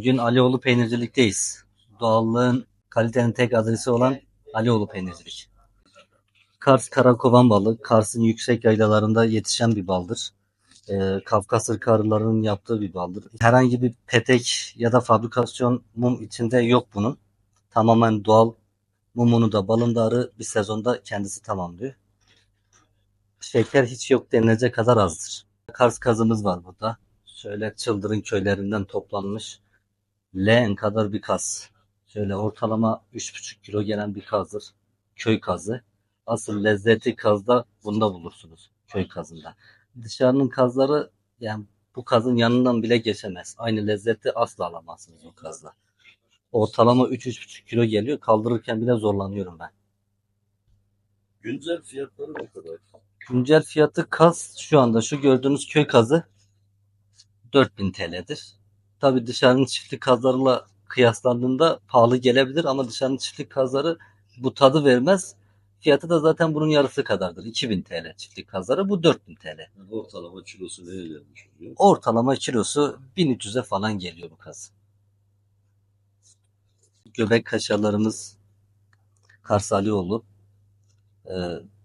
Bugün Alioğlu Peynircilik'teyiz. Doğallığın kalitenin tek adresi olan Alioğlu Peynircilik. Kars Karakovan balı, Kars'ın yüksek yaylalarında yetişen bir baldır. Ee, Kafkasya karılarının yaptığı bir baldır. Herhangi bir petek ya da fabrikasyon mum içinde yok bunun. Tamamen doğal mumunu da balın da arı bir sezonda kendisi tamamlıyor. Şeker hiç yok denilecek kadar azdır. Kars kazımız var burada. Şöyle Çıldırın köylerinden toplanmış leğen kadar bir kaz. Şöyle ortalama 3,5 kilo gelen bir kazdır. Köy kazı. Asıl lezzeti kazda bunda bulursunuz. Köy kazında. Dışarının kazları yani bu kazın yanından bile geçemez. Aynı lezzeti asla alamazsınız o kazla. Ortalama 3-3,5 kilo geliyor. Kaldırırken bile zorlanıyorum ben. Güncel fiyatları ne kadar? Güncel fiyatı kaz şu anda şu gördüğünüz köy kazı 4000 TL'dir. Tabi dışarının çiftlik kazlarıyla kıyaslandığında pahalı gelebilir ama dışarının çiftlik kazları bu tadı vermez. Fiyatı da zaten bunun yarısı kadardır. 2000 TL çiftlik kazları bu 4000 TL. Yani ortalama kilosu neye gelmiş oluyor? Ortalama kilosu 1300'e falan geliyor bu kaz. Göbek kaşarlarımız Kars Alioğlu. Ee,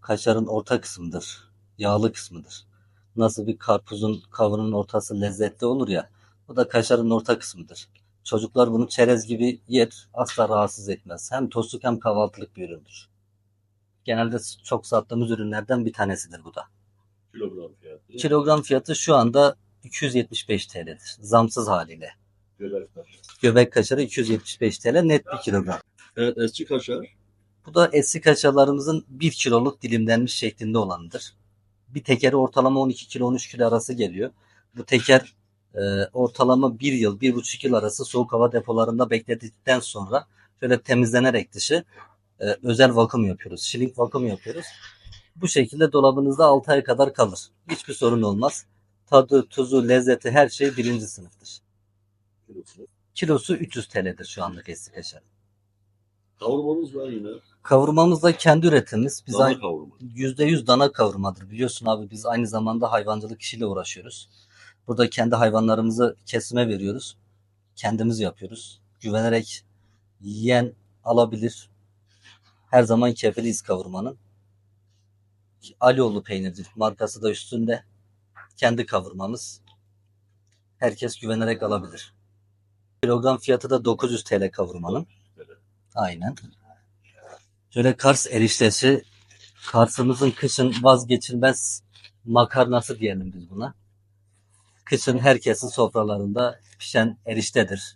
kaşarın orta kısmıdır. Yağlı kısmıdır. Nasıl bir karpuzun kavrunun ortası lezzetli olur ya. Bu da kaşarın orta kısmıdır. Çocuklar bunu çerez gibi yer. Asla rahatsız etmez. Hem tostluk hem kahvaltılık bir üründür. Genelde çok sattığımız ürünlerden bir tanesidir bu da. Kilogram fiyatı. Kilogram fiyatı şu anda 275 TL'dir. Zamsız haliyle. Göbek kaşar. Göbek kaşarı 275 TL net bir kilogram. Evet eski kaşar. Bu da eski kaşarlarımızın 1 kiloluk dilimlenmiş şeklinde olanıdır. Bir tekeri ortalama 12 kilo 13 kilo arası geliyor. Bu teker e, ortalama 1 yıl 1,5 yıl arası soğuk hava depolarında bekledikten sonra şöyle temizlenerek dışı e, özel vakum yapıyoruz. Şiling vakum yapıyoruz. Bu şekilde dolabınızda 6 ay kadar kalır. Hiçbir sorun olmaz. Tadı, tuzu, lezzeti her şey birinci sınıftır. Kilosu. Kilosu 300 TL'dir şu anlık eski kaşar. Kavurmamız var yine. Kavurmamız da kendi üretimimiz. Biz Dana kavurma. %100 dana kavurmadır. Biliyorsun abi biz aynı zamanda hayvancılık işiyle uğraşıyoruz. Burada kendi hayvanlarımızı kesime veriyoruz. Kendimiz yapıyoruz. Güvenerek yiyen alabilir. Her zaman kefiliyiz kavurmanın. Alioğlu peynirdir. Markası da üstünde. Kendi kavurmamız. Herkes güvenerek alabilir. Kilogram fiyatı da 900 TL kavurmanın. Aynen. Şöyle Kars eriştesi. Kars'ımızın kışın vazgeçilmez makarnası diyelim biz buna. Kışın herkesin sofralarında pişen eriştedir.